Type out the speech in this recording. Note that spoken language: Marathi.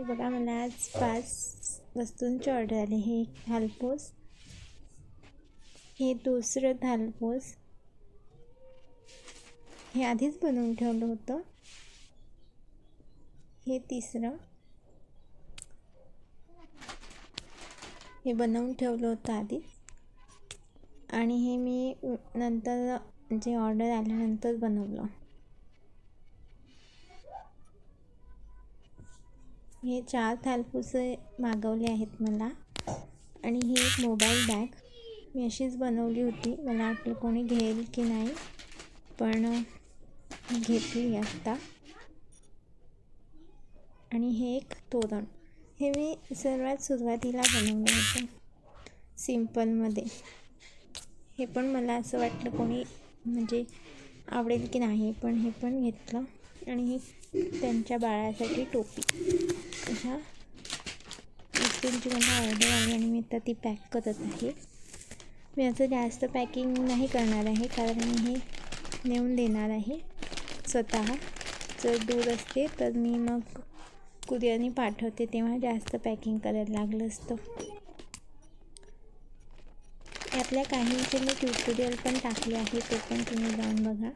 हे बघा मला आज पाच वस्तूंची ऑर्डर आली. हे एक थालपोस हे दुसरं थालपोस हे आधीच बनवून ठेवलं होतं. हे तिसरं. हे बनवून ठेवलं होतं आधीच. आणि हे मी नंतर जे ऑर्डर आल्यानंतर बनवलं. हे चार थालपुसे मागवले आहेत मला. आणि ही एक मोबाईल बॅग मी अशीच बनवली होती. मला वाटलं कोणी घेईल की नाही पण घेतली आत्ता. आणि हे एक तोरण. हे मी सर्वात सुरुवातीला बनवलं होतं. सिम्पलमध्ये हे पण मला असं वाटलं कोणी म्हणजे आवडेल की नाही पण हे पण घेतलं. आणि ही त्यांच्या बाळासाठी टोपी. अशा वस्तूंची मला ऑर्डर आली आणि मी आता ती पॅक करत आहे. मी असं जास्त पॅकिंग नाही करणार आहे कारण मी हे नेऊन देणार आहे स्वतः. जर दूर असते तर मी मग कुरिअरने पाठवते तेव्हा जास्त पॅकिंग करायला लागलं असतं. यातल्या काहींचे मी ट्युटोरियल पण टाकले आहे ते पण तुम्ही जाऊन बघा.